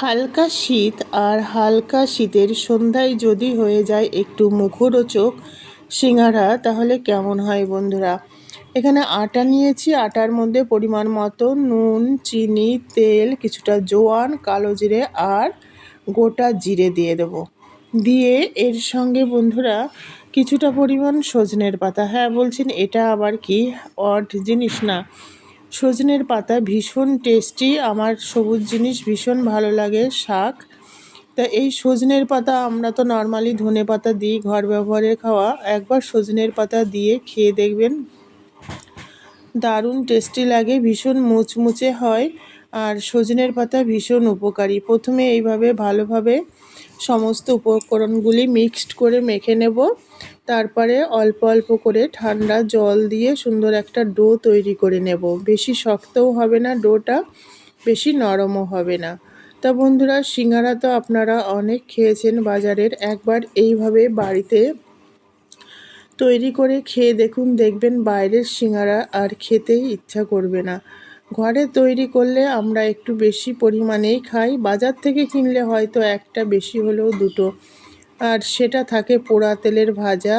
হালকা শীত আর হালকা শীতের সন্ধ্যায় যদি হয়ে যায় একটু মুখরোচক সিঙ্গারা তাহলে কেমন হয় বন্ধুরা? এখানে আটা নিয়েছি, আটার মধ্যে পরিমাণ মতো নুন, চিনি, তেল, কিছুটা জোয়ান, কালো জিরে আর গোটা জিরে দিয়ে দেব। দিয়ে এর সঙ্গে বন্ধুরা কিছুটা পরিমাণ সজনের পাতা। হ্যাঁ বলছেন এটা আবার কি? অড জিনিস না। সজনের পাতা ভীষণ টেস্টি আমার সবুজ জিনিস ভীষণ ভালো লাগে, শাক। তা এই সজনের পাতা আমরা তো নর্মালি ধনে পাতা দিই, ঘর ব্যবহারের খাওয়া। একবার সজনের পাতা দিয়ে খেয়ে দেখবেন। দারুণ টেস্টি লাগে, ভীষণ মুচমুচে হয়, আর সজনের পাতা ভীষণ উপকারী। প্রথমে এইভাবে ভালোভাবে সমস্ত উপকরণগুলি মিক্সড করে মেখে নেব। তারপরে অল্প অল্প করে ঠান্ডা জল দিয়ে সুন্দর একটা ডো তৈরি করে নেব। বেশি শক্তও হবে না, ডোটা বেশি নরমও হবে না। তা বন্ধুরা, সিঙ্গারা তো আপনারা অনেক খেয়েছেন বাজারের, একবার এইভাবে বাড়িতে তৈরি করে খেয়ে দেখুন, দেখবেন বাইরের সিঙ্গারা আর খেতেই ইচ্ছা করবে না। ঘরে তৈরি করলে আমরা একটু বেশি পরিমাণেই খাই, বাজার থেকে কিনলে হয়তো একটা বেশি হলেও দুটো। আর সেটা থাকে পোড়া তেলের ভাজা।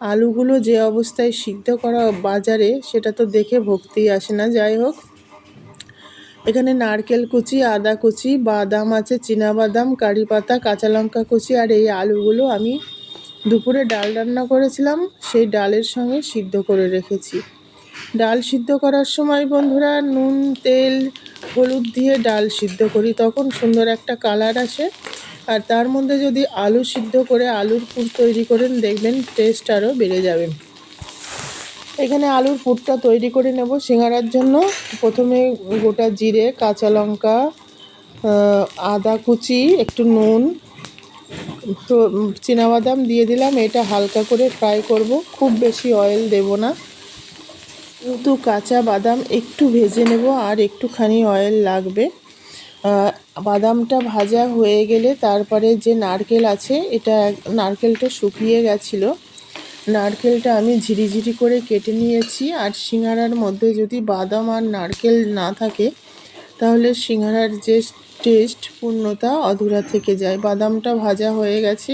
আলুগুলো যে অবস্থায় সিদ্ধ করা বাজারে, সেটা তো দেখে ভক্তি আসে না, যাই হোক। এখানে নারকেল কুচি, আদা কুচি, বাদাম আছে বাদাম কারি পাতা, কাঁচা লঙ্কা কুচি আর এই আলুগুলো আমি দুপুরে ডাল রান্না করেছিলাম, সেই ডালের সঙ্গে সিদ্ধ করে রেখেছি। ডাল সিদ্ধ করার সময় বন্ধুরা, নুন, তেল, হলুদ দিয়ে ডাল সিদ্ধ করি, তখন সুন্দর একটা কালার আসে। আর তার মধ্যে যদি আলু সিদ্ধ করে আলুর পুর তৈরি করেন, দেখবেন টেস্ট আরও বেড়ে যাবে। এখানে আলুর পুরটা তৈরি করে নেব সিঙ্গারার জন্য। প্রথমে গোটা জিরে, কাঁচা লঙ্কা আদা কুচি, একটু নুন, তো বাদাম দিয়ে দিলাম। এটা হালকা করে ফ্রাই করব। খুব বেশি অয়েল দেব না। কিন্তু কাঁচা বাদাম একটু ভেজে নেব আর একটুখানি অয়েল লাগবে। বাদামটা ভাজা হয়ে গেলে তারপরে যে নারকেল আছে, এটা নারকেলটা শুকিয়ে গেছিল। নারকেলটা আমি ঝিরিঝিরি করে কেটে নিয়েছি। আর সিঙ্গারার মধ্যে যদি বাদাম আর নারকেল না থাকে, তাহলে সিঙ্গারার যে টেস্ট, পূর্ণতা অধুরা থেকে যায়। বাদামটা ভাজা হয়ে গেছে।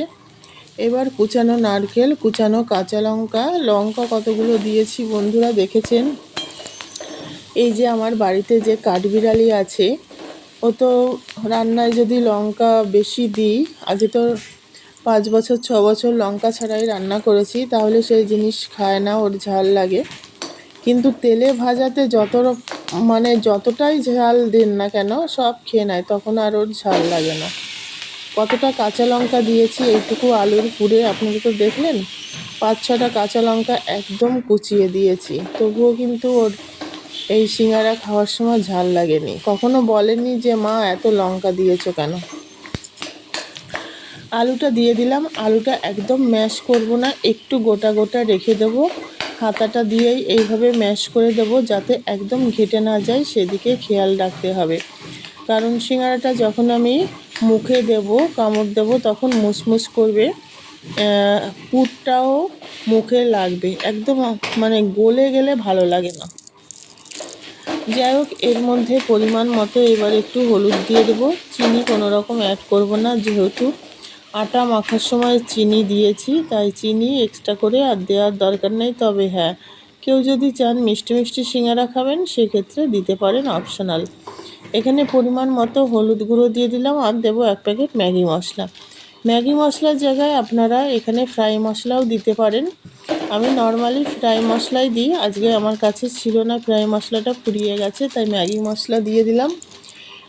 এবার কুচানো নারকেল, কুচানো কাঁচা লঙ্কা। লঙ্কা কতগুলো দিয়েছি বন্ধুরা দেখেছেন? এই যে আমার বাড়িতে যে কাঠবিড়ালি আছে ও তো রান্নায় যদি লঙ্কা বেশি দিই আজ তো পাঁচ বছর, ছ বছর লঙ্কা ছাড়াই রান্না করেছি, তাহলে সেই জিনিস খায় না, ওর ঝাল লাগে। কিন্তু তেলে ভাজাতে যত মানে যতটাই ঝাল দিন না কেন, সব খেয়ে নেয়, তখন আর ওর ঝাল লাগে না। কতটা কাঁচা লঙ্কা দিয়েছি, এইটুকু আলুর পুরে আপনারা তো দেখলেন, পাঁচ ছটা কাঁচা লঙ্কা একদম কুচিয়ে দিয়েছি। তবুও কিন্তু ওর এই সিঙ্গারা খাওয়ার সময় ঝাল লাগেনি। কখনো বলেনি যে, মা, এত লঙ্কা দিয়েছ কেন? আলুটা দিয়ে দিলাম। আলুটা একদম ম্যাশ করব না, একটু গোটা গোটা রেখে দেব। হাতাটা দিয়েই এইভাবে ম্যাশ করে দেব যাতে একদম ঘেটে না যায়, সেদিকে খেয়াল রাখতে হবে। কারণ সিঙ্গারাটা যখন আমি মুখে দেব, কামড় দেব, তখন মুসমুস করবে। পুরটাও মুখে লাগবে। একদম মানে গলে গেলে ভালো লাগে না। যাই হোক, এর মধ্যে পরিমাণ মতো এবার একটু হলুদ দিয়ে দেবো। চিনি কোনো রকম অ্যাড করব না, যেহেতু আটা মাখার সময় চিনি দিয়েছি, তাই চিনি এক্সট্রা করে আর দেওয়ার দরকার নেই। তবে হ্যাঁ কেউ যদি চান মিষ্টি মিষ্টি সিঙ্গারা খাবেন, সেক্ষেত্রে দিতে পারেন অপশনাল এখানে পরিমাণ মতো হলুদ গুঁড়ো দিয়ে দিলাম আর দেবো এক প্যাকেট ম্যাগি মশলা। ম্যাগি মশলার জায়গায় আপনারা এখানে ফ্রাই মশলাও দিতে পারেন। আমি নর্মালি ফ্রাই মশলাই দিই। আজকে আমার কাছে ছিল না ফ্রাই মশলাটা ফুরিয়ে গেছে, তাই ম্যাগি মশলা দিয়ে দিলাম।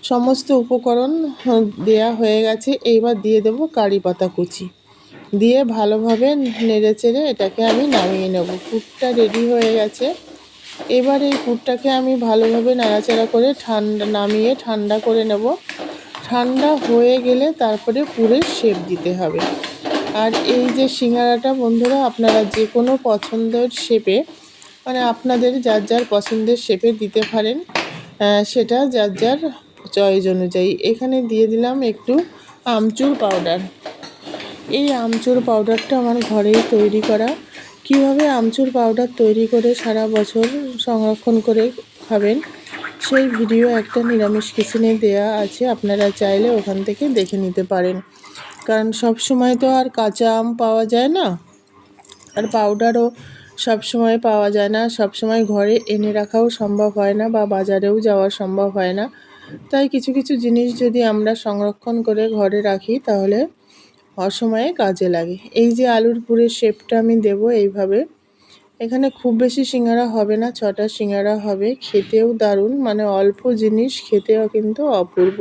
সমস্ত উপকরণ দেয়া হয়ে গেছে। এইবার দিয়ে দেব কারি পাতা কুচি। দিয়ে ভালোভাবে নেড়ে চেড়ে এটাকে আমি নামিয়ে নেব। পুরটা রেডি হয়ে গেছে। এবার এই পুরটাকে আমি ভালোভাবে নাড়াচাড়া করে ঠান্ডা, নামিয়ে ঠান্ডা করে নেব। ঠান্ডা হয়ে গেলে তারপরে পুরের শেপ দিতে হবে। আর এই যে সিঙ্গারাটা, বন্ধুরা, আপনারা যে কোনো পছন্দের শেপে মানে আপনাদের যার যার পছন্দের শেপে দিতে পারেন সেটা যার যার চয়েস অনুযায়ী। এখানে দিয়ে দিলাম একটু আমচুর পাউডার এই আমচুর পাউডারটা আমার ঘরেই তৈরি করা। কীভাবে আমচুর পাউডার তৈরি করে সারা বছর সংরক্ষণ করে খাবেন, সেই ভিডিও একটা নিরামিষ কিচেনে দেয়া আছে। আপনারা চাইলে ওখান থেকে দেখে নিতে পারেন। কারণ সব সময় তো আর কাঁচা আম পাওয়া যায় না। আর পাউডারও সব সময় পাওয়া যায় না। সব সময় ঘরে এনে রাখাও সম্ভব হয় না বা বাজারেও যাওয়া সম্ভব হয় না। তাই কিছু কিছু জিনিস যদি আমরা সংরক্ষণ করে ঘরে রাখি, তাহলে অসময়ে কাজে লাগে। এই যে আলুর পুরের শেপটা আমি দেব এইভাবে। এখানে খুব বেশি সিঙ্গারা হবে না, ছটা সিঙ্গারা হবে। খেতেও দারুণ মানে অল্প জিনিস, খেতেও কিন্তু অপূর্ব।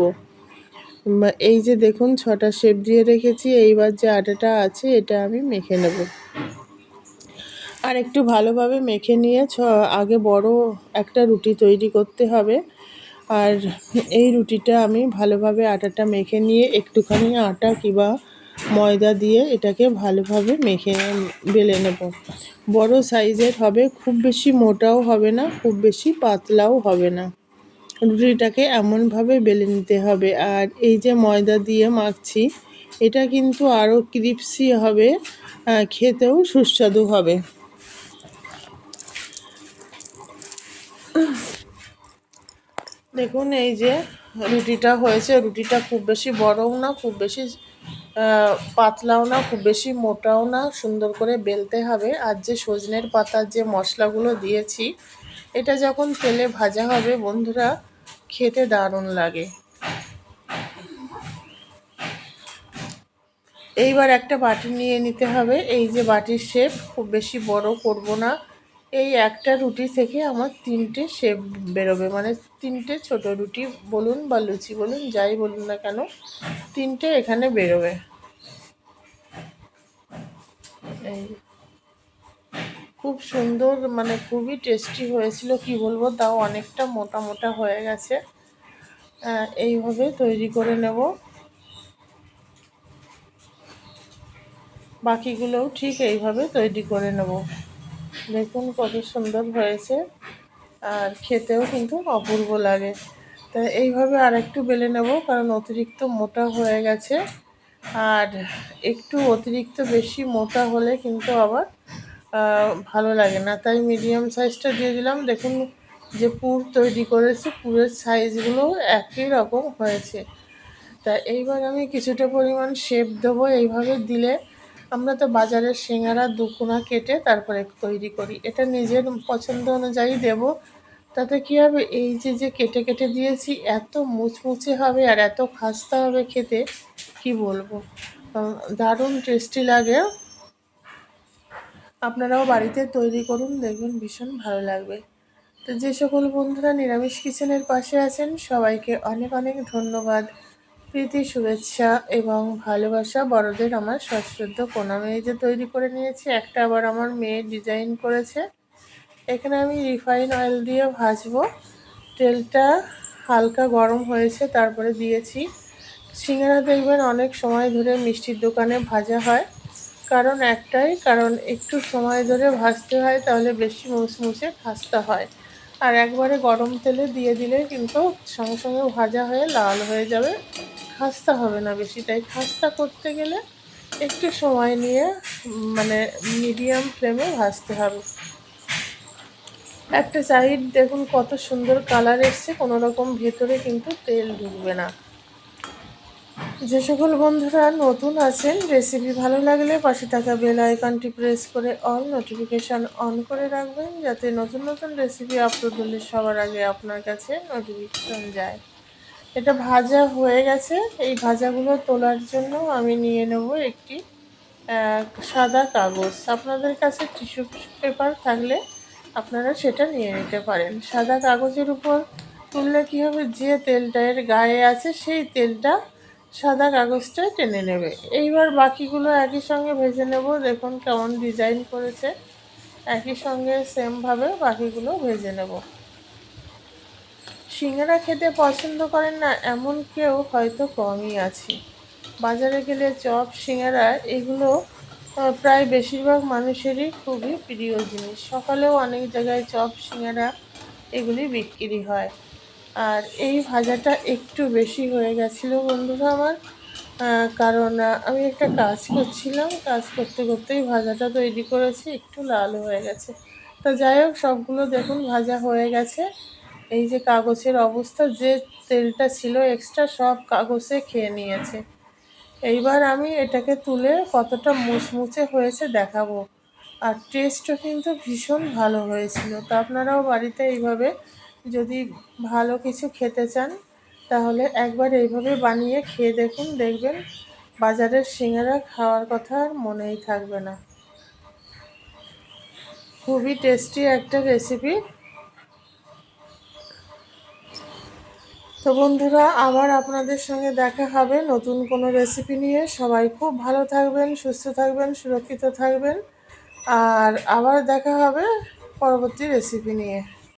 এই যে দেখুন, ছটা শেপ দিয়ে রেখেছি, এইবার যে আটাটা আছে, এটা আমি মেখে নেব। আর একটু ভালোভাবে মেখে নিয়ে ছ, আগে বড় একটা রুটি তৈরি করতে হবে। আর এই রুটিটা আমি ভালোভাবে আটাটা মেখে নিয়ে, একটুখানি আটা কিবা ময়দা দিয়ে এটাকে ভালোভাবে মেখে বেলে নেব। বড় সাইজের হবে, খুব বেশি মোটাও হবে না, খুব বেশি পাতলাও হবে না। রুটিটাকে এমনভাবে বেলে নিতে হবে। আর এই যে ময়দা দিয়ে মাখছি, এটা কিন্তু আরও ক্রিপসি হবে খেতেও সুস্বাদু হবে। দেখুন, এই যে রুটিটা হয়েছে, রুটিটা খুব বেশি বড়ও না, খুব বেশি পাতলাও না, খুব বেশি মোটাও না, সুন্দর করে বেলতে হবে। আর যে সজনের পাতার যে মশলাগুলো দিয়েছি, এটা যখন তেলে ভাজা হবে, বন্ধুরা খেতে দারুণ লাগে। এইবার একটা বাটি নিয়ে নিতে হবে। এই যে বাটির শেপ খুব বেশি বড় করব না। এই একটা রুটি থেকে আমার তিনটে শেপ বেরোবে। মানে তিনটে ছোট রুটি বলুন বা লুচি বলুন, যাই বলুন না কেন, তিনটে এখানে বেরোবে। এই খুব সুন্দর মানে খুবই টেস্টি হয়েছিল, কি বলব, তাও অনেকটা মোটা মোটা হয়ে গেছে। এইভাবে তৈরি করে নেব। বাকিগুলোও ঠিক এইভাবে তৈরি করে নেব। দেখুন কত সুন্দর হয়েছে, আর খেতেও কিন্তু অপূর্ব লাগে। তা এইভাবে আর একটু বেলে নেব, কারণ অতিরিক্ত মোটা হয়ে গেছে। আর একটু অতিরিক্ত বেশি মোটা হলে কিন্তু আবার ভালো লাগে না। তাই মিডিয়াম সাইজটা দিয়ে দিলাম। দেখুন যে পুর তৈরি করেছে, পুরের সাইজগুলো একই রকম হয়েছে। তা এইবার আমি কিছুটা পরিমাণ শেপ দেবো। এইভাবে দিলে আমরা তো বাজারের সিঙ্গারা দুকোনা কেটে তারপরে তৈরি করি। এটা নিজের পছন্দ অনুযায়ী দেব। তাতে কী হবে? এই যে যে কেটে কেটে দিয়েছি, এত মুচমুচে হবে আর এত খাস্তা হবে খেতে, কি বলব? দারুণ টেস্টি লাগে। আপনারাও বাড়িতে তৈরি করুন, দেখবেন ভীষণ ভালো লাগবে। তো যে সকল বন্ধুরা নিরামিষ কিচেনের পাশে আছেন, সবাইকে অনেক অনেক ধন্যবাদ। প্রীতি, শুভেচ্ছা এবং ভালোবাসা, বড়দের আমার সশ্রদ্ধ প্রণাম। এই যে তৈরি করে নিয়েছি, একটা আবার আমার মেয়ে ডিজাইন করেছে। এখানে আমি রিফাইন অয়েল দিয়ে ভাজবো। তেলটা হালকা গরম হয়েছে, তারপরে দিয়েছি। সিঙ্গারা দেখবেন অনেক সময় ধরে মিষ্টির দোকানে ভাজা হয়। কারণ একটাই, কারণ একটু সময় ধরে ভাজতে হয় তাহলে বেশি মুচমুচে খাস্তা হয়। আর একবারে গরম তেলে দিয়ে দিলে কিন্তু সঙ্গে সঙ্গে ভাজা হয়ে লাল হয়ে যাবে। খাস্তা হবে না বেশি, তাই খাস্তা করতে গেলে একটু সময় নিয়ে মানে মিডিয়াম ফ্লেমে ভাজতে হবে। একটা সাইড দেখুন কত সুন্দর কালার এসছে, কোনো রকম ভেতরে কিন্তু তেল ঢুকবে না। যে সকল বন্ধুরা নতুন আছেন রেসিপি ভালো লাগলে পাশে থাকা বেল আইকনটি প্রেস করে অল নোটিফিকেশান অন করে রাখবেন, যাতে নতুন নতুন রেসিপি আপলোড হলে সবার আগে আপনার কাছে নোটিফিকেশান যায়। এটা ভাজা হয়ে গেছে। এই ভাজাগুলো তোলার জন্য আমি নিয়ে নেব একটি সাদা কাগজ। আপনাদের কাছে টিস্যু পেপার থাকলে আপনারা সেটা নিয়ে নিতে পারেন। সাদা কাগজের উপর তুললে কী হবে? যে তেলটা এর গায়ে আছে, সেই তেলটা সাদা কাগজটাই টেনে নেবে। এইবার বাকিগুলো একই সঙ্গে ভেজে নেব। দেখুন কেমন ডিজাইন করেছে। একই সঙ্গে সেমভাবে বাকিগুলো ভেজে নেব। সিঙ্গারা খেতে পছন্দ করেন না এমন কেউ হয়তো কমই আছে। বাজারে গেলে চপ, সিঙ্গারা এগুলো প্রায় বেশিরভাগ মানুষেরই খুবই প্রিয় জিনিস। সকালেও অনেক জায়গায় চপ, সিঙ্গারা এগুলি বিক্রি হয়। আর এই ভাজাটা একটু বেশি হয়ে গেছিল বন্ধুরা আমার। কারণ আমি একটা কাজ করছিলাম, কাজ করতে করতেই ভাজাটা তৈরি করেছি, একটু লাল হয়ে গেছে। তো যাই হোক, সবগুলো দেখুন ভাজা হয়ে গেছে। এই যে কাগজের অবস্থা, যে তেলটা ছিল এক্সট্রা সব কাগজে খেয়ে নিয়েছে। এইবার আমি এটাকে তুলে কতটা মুচমুচে হয়েছে দেখাবো। আর টেস্টও কিন্তু ভীষণ ভালো হয়েছিল। তো আপনারাও বাড়িতে এইভাবে যদি ভালো কিছু খেতে চান, তাহলে একবার এইভাবে বানিয়ে খেয়ে দেখুন, দেখবেন বাজারের সিঙ্গারা খাওয়ার কথা আর মনেই থাকবে না। খুবই টেস্টি একটা রেসিপি তো বন্ধুরা, আবার আপনাদের সঙ্গে দেখা হবে নতুন কোনো রেসিপি নিয়ে। সবাই খুব ভালো থাকবেন, সুস্থ থাকবেন, সুরক্ষিত থাকবেন। আর আবার দেখা হবে পরবর্তী রেসিপি নিয়ে।